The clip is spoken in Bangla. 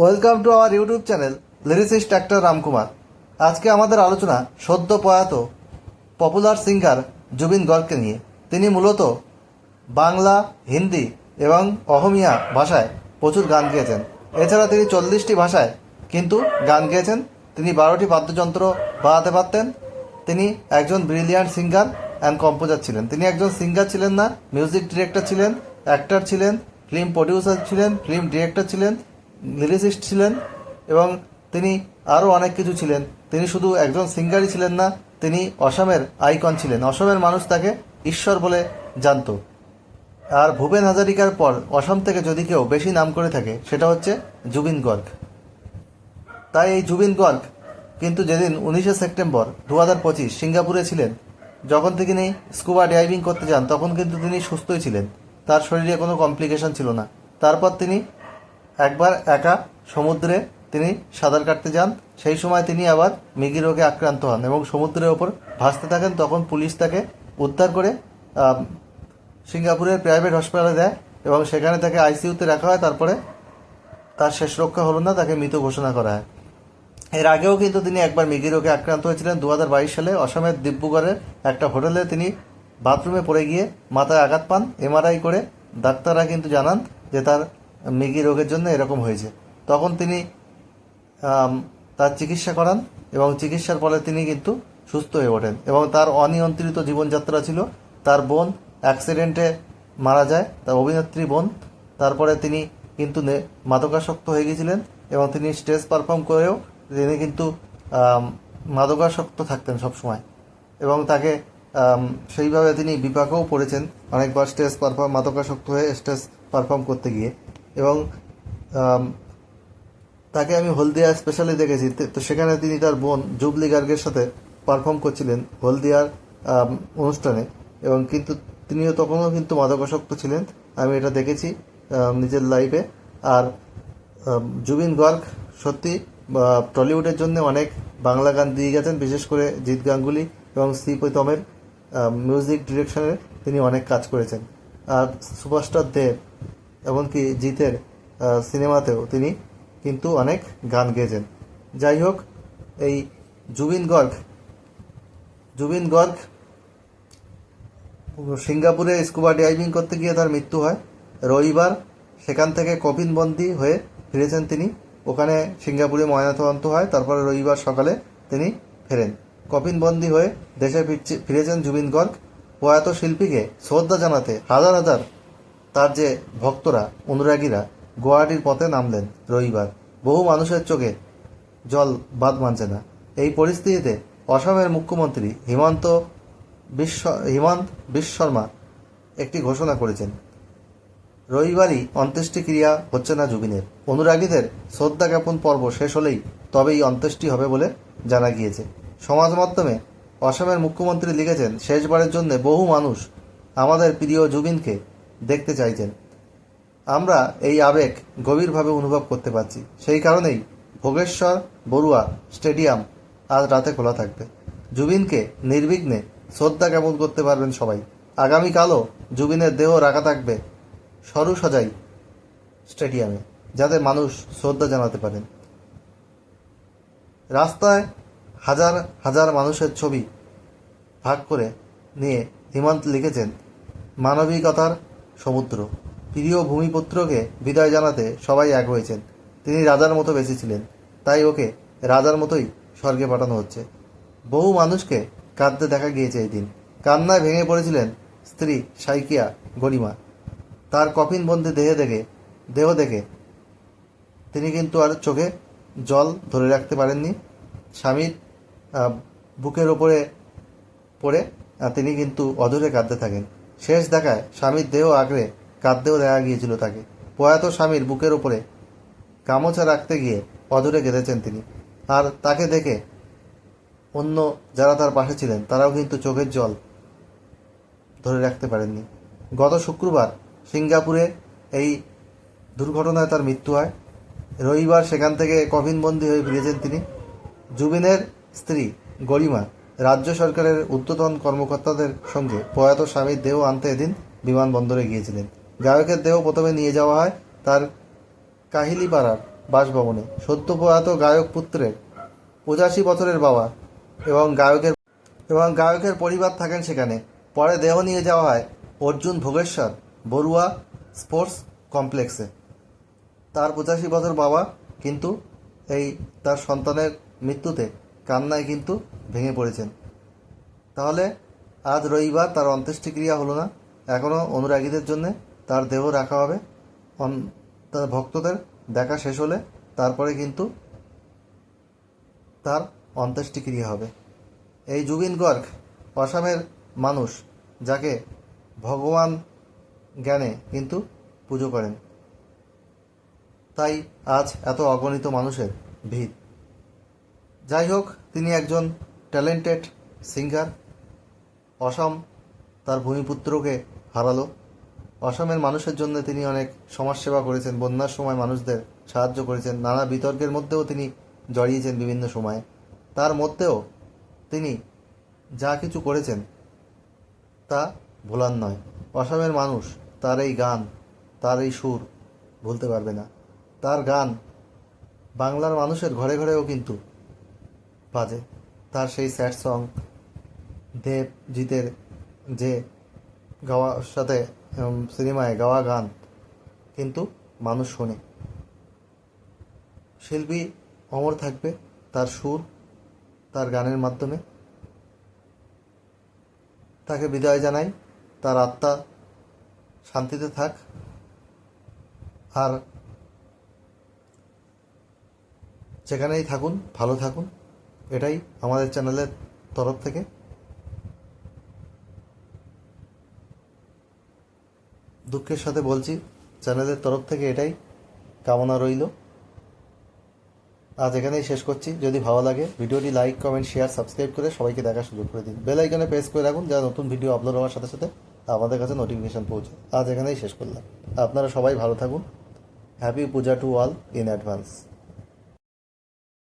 Welcome to our YouTube channel lyricist doctor Ramkumar আজকে আমাদের আলোচনা সদ্য প্রয়াত পপুলার সিঙ্গার জুবিন গর্গকে নিয়ে। তিনি মূলত বাংলা, হিন্দি এবং অহমিয়া ভাষায় প্রচুর গান গেয়েছেন। এছাড়া তিনি চল্লিশটি ভাষায় কিন্তু গান গেয়েছেন। তিনি বারোটি বাদ্যযন্ত্র বাজাতে পারতেন। তিনি একজন ব্রিলিয়ান্ট সিঙ্গার অ্যান্ড কম্পোজার ছিলেন। তিনি একজন সিঙ্গার ছিলেন না, মিউজিক ডিরেক্টর ছিলেন, অ্যাক্টর ছিলেন, ফিল্ম প্রডিউসার ছিলেন, ফিল্ম ডিরেক্টর ছিলেন লিরিসিস্ট ছিলেন এবং তিনি আরও অনেক কিছু ছিলেন। তিনি শুধু একজন সিঙ্গারই ছিলেন না, তিনি অসমের আইকন ছিলেন। অসমের মানুষ তাকে ঈশ্বর বলে জানতো। আর ভূপেন হাজারিকার পর অসম থেকে যদি কেউ বেশি নাম করে থাকে, সেটা হচ্ছে জুবিন গর্গ। তাই এই জুবিন গর্গ কিন্তু যেদিন উনিশে সেপ্টেম্বর দু হাজার পঁচিশ সিঙ্গাপুরে ছিলেন, যখন তিনি স্কুবা ডাইভিং করতে যান, তখন কিন্তু তিনি সুস্থই ছিলেন। তার শরীরে কোনো কমপ্লিকেশন ছিল না। তারপর তিনি একবার একা সমুদ্রে তিনি সাঁতার কাটতে যান, সেই সময় তিনি আবার মৃগী রোগে আক্রান্ত হন এবং সমুদ্রের ওপর ভাসতে থাকেন। তখন পুলিশ তাকে উদ্ধার করে সিঙ্গাপুরের প্রাইভেট হসপিটালে দেয় এবং সেখানে তাকে আইসিইউতে রাখা হয়। তারপরে তার শেষ রক্ষা হলো না, তাকে মৃত ঘোষণা করা হয়। এর আগেও কিন্তু তিনি একবার মৃগী রোগে আক্রান্ত হয়েছিলেন। দু হাজার বাইশ সালে অসমের দিব্যগড়ের একটা হোটেলে তিনি বাথরুমে পড়ে গিয়ে মাথায় আঘাত পান। এমআরআই করে ডাক্তাররা কিন্তু জানান যে তার মৃগী রোগের জন্য এরকম হয়েছে। তখন তিনি তার চিকিৎসা করান এবং চিকিৎসার ফলে তিনি কিন্তু সুস্থ হয়ে ওঠেন এবং তার অনিয়ন্ত্রিত জীবনযাত্রা ছিল। তার বোন অ্যাক্সিডেন্টে মারা যায়, তার অভিনেত্রী বোন। তারপরে তিনি কিন্তু মাদকাসক্ত হয়ে গিয়েছিলেন এবং তিনি স্টেজ পারফর্ম করেও তিনি কিন্তু মাদকাসক্ত থাকতেন সবসময়। এবং তাকে সেইভাবে তিনি বিপাকেও পড়েছেন অনেকবার স্টেজ পারফর্ম মাদকাসক্ত হয়ে স্টেজ পারফর্ম করতে গিয়ে। এবং তাকে আমি হলদিয়া স্পেশালি দেখেছি। তো সেখানে তিনি তার বোন জুবলি গার্গের সাথে পারফর্ম করছিলেন হলদিয়ার অনুষ্ঠানে। এবং কিন্তু তিনিও তখনও কিন্তু মাদকাসক্ত ছিলেন। আমি এটা দেখেছি নিজের লাইভে আর জুবিন গর্গ সত্যি টলিউডের জন্য অনেক বাংলা গান দিয়ে গেছেন, বিশেষ করে জিৎ গাঙ্গুলি এবং সি প্রীতমের মিউজিক ডিরেকশনে তিনি অনেক কাজ করেছেন। আর সুপারস্টার দেব এমনকি জিতের সিনেমাতেও তিনি কিন্তু অনেক গান গেয়েছেন। যাই হোক, এই জুবিন গর্গ জুবিন গর্গ সিঙ্গাপুরে স্কুবা ডাইভিং করতে গিয়ে তার মৃত্যু হয়। রবিবার সেখান থেকে কফিনবন্দি হয়ে ফিরেছেন তিনি। ওখানে সিঙ্গাপুরে ময়নাতদন্ত হয়, তারপরে রবিবার সকালে তিনি ফেরেন। কফিনবন্দি হয়ে দেশে ফিরছে- ফিরেছেন জুবিন গর্গ। প্রয়াত শিল্পীকে শ্রদ্ধা জানাতে হাজার হাজার তার যে ভক্তরা, অনুরাগীরা গুয়াহাটির পথে নামলেন রবিবার। বহু মানুষের চোখে জল বাদ মানছে না। এই পরিস্থিতিতে অসমের মুখ্যমন্ত্রী হিমন্ত বিশ্ব হিমন্ত বিশ্ব শর্মা একটি ঘোষণা করেছেন। রবিবারই অন্ত্যেষ্টিক্রিয়া হচ্ছে না জুবিনের। অনুরাগীদের শ্রদ্ধা জ্ঞাপন পর্ব শেষ হলেই তবেই অন্ত্যেষ্টি হবে বলে জানা গিয়েছে। সমাজ মাধ্যমে অসমের মুখ্যমন্ত্রী লিখেছেন, শেষবারের জন্য বহু মানুষ আমাদের প্রিয় জুবিনকে দেখতে চাইছেন। আমরা এই আবেগ গভীরভাবে অনুভব করতে পারছি। সেই কারণেই ভোগেশ্বর বড়ুয়া স্টেডিয়াম আজ রাতে খোলা থাকবে। জুবিনকে নির্বিঘ্নে শ্রদ্ধা জ্ঞাপন করতে পারবেন সবাই। আগামীকালও জুবিনের দেহ রাখা থাকবে সরু সজাই স্টেডিয়ামে, যাতে মানুষ শ্রদ্ধা জানাতে পারেন। রাস্তায় হাজার হাজার মানুষের ছবি ভাগ করে নিয়ে হিমন্ত লিখেছেন, মানবিকতার সমুদ্র। প্রিয় ভূমিপুত্রকে বিদায় জানাতে সবাই এক হয়েছেন। তিনি রাজার মতো বেঁচেছিলেন। তাই ওকে রাজার মতোই স্বর্গে পাঠানো হচ্ছে। বহু মানুষকে কাঁদতে দেখা গিয়েছে এই দিন কান্নায় ভেঙে পড়েছিলেন স্ত্রী সাইকিয়া গরিমা। তার কফিন কফিনবন্দি দেহে দেখে, দেহ দেখে তিনি কিন্তু আর চোখে জল ধরে রাখতে পারেননি। স্বামীর বুকের ওপরে পড়ে তিনি কিন্তু অধরে কাঁদতে থাকেন। শেষ দেখায় স্বামীর দেহ আঁকড়ে কাঁদতেও দেখা গিয়েছিল তাকে। প্রয়াত স্বামীর বুকের ওপরে গামোচা রাখতে গিয়ে অধরে কেঁদেছেন তিনি। আর তাকে দেখে অন্য যারা তার পাশে ছিলেন, তারাও কিন্তু চোখের জল ধরে রাখতে পারেননি। গত শুক্রবার সিঙ্গাপুরে এই দুর্ঘটনায় তার মৃত্যু হয়। রবিবার সেখান থেকে কফিনবন্দি হয়ে ফিরেছেন তিনি। জুবিনের স্ত্রী গরিমা রাজ্য সরকারের ঊর্ধ্বতন কর্মকর্তাদের সঙ্গে প্রয়াত স্বামীর দেহ আনতে এদিন বিমানবন্দরে গিয়েছিলেন। গায়কের দেহ প্রথমে নিয়ে যাওয়া হয় তার কাহিলিপাড়ার বাসভবনে। সদ্য প্রয়াত গায়ক পুত্রের পঁচাশি বছরের বাবা এবং গায়কের এবং গায়কের পরিবার থাকেন সেখানে। পরে দেহ নিয়ে যাওয়া হয় অর্জুন ভোগেশ্বর বড়ুয়া স্পোর্টস কমপ্লেক্সে। তার পঁচাশি বছর বাবা কিন্তু এই তার সন্তানের মৃত্যুতে কান্নায় কিন্তু ভেঙে পড়েছেন। তাহলে আজ রবিবার তার অন্ত্যেষ্টিক্রিয়া হলো না? এখনও অনুরাগীদের জন্য তার দেহ রাখা হবে? তার ভক্তদের দেখা শেষ হলে তারপরে কিন্তু তার অন্ত্যেষ্টিক্রিয়া হবে। এই জুবিন গর্গ অসমের মানুষ যাকে ভগবান জ্ঞানে কিন্তু পুজো করেন। তাই আজ এত অগণিত মানুষের ভিড়। যাই হোক, তিনি একজন ট্যালেন্টেড সিঙ্গার অসম তার ভূমিপুত্রকে হারালো। অসমের মানুষের জন্য তিনি অনেক সমাজসেবা করেছেন, বন্যার সময় মানুষদের সাহায্য করেছেন, নানা বিতর্কের মধ্যেও তিনি জড়িয়েছেন বিভিন্ন সময়ে। তার মধ্যেও তিনি যা কিছু করেছেন তা ভোলার নয়। অসমের মানুষ তার এই গান, তার এই সুর ভুলতে পারবে না। তার গান বাংলার মানুষের ঘরে ঘরেও কিন্তু বাজে। তার সেই স্যাড সং, দেবজিতের যে গাওয়ার সাথে সিনেমায় গাওয়া গান, কিন্তু মানুষ শোনে। শিল্পী অমর থাকবে তার সুর, তার গানের মাধ্যমে। তাকে বিদায় জানাই, তার আত্মা শান্তিতে থাক। আর যেখানেই থাকুন, ভালো থাকুন। এটাই আমাদের চ্যানেলের তরফ থেকে। দুঃখের সাথে বলছি, চ্যানেলের তরফ থেকে এটাই কামনা রইল। আজ এখানেই শেষ করছি। যদি ভালো লাগে, ভিডিওটি লাইক কমেন্ট শেয়ার সাবস্ক্রাইব করে সবাইকে দেখার সুযোগ করে দিন। বেল আইকনে প্রেস করে রাখুন যা নতুন ভিডিও আপলোড হওয়ার সাথে সাথে আমাদের কাছে নোটিফিকেশন পৌঁছে। আজ এখানেই শেষ করলাম। আপনারা সবাই ভালো থাকুন। Happy Puja to all in advance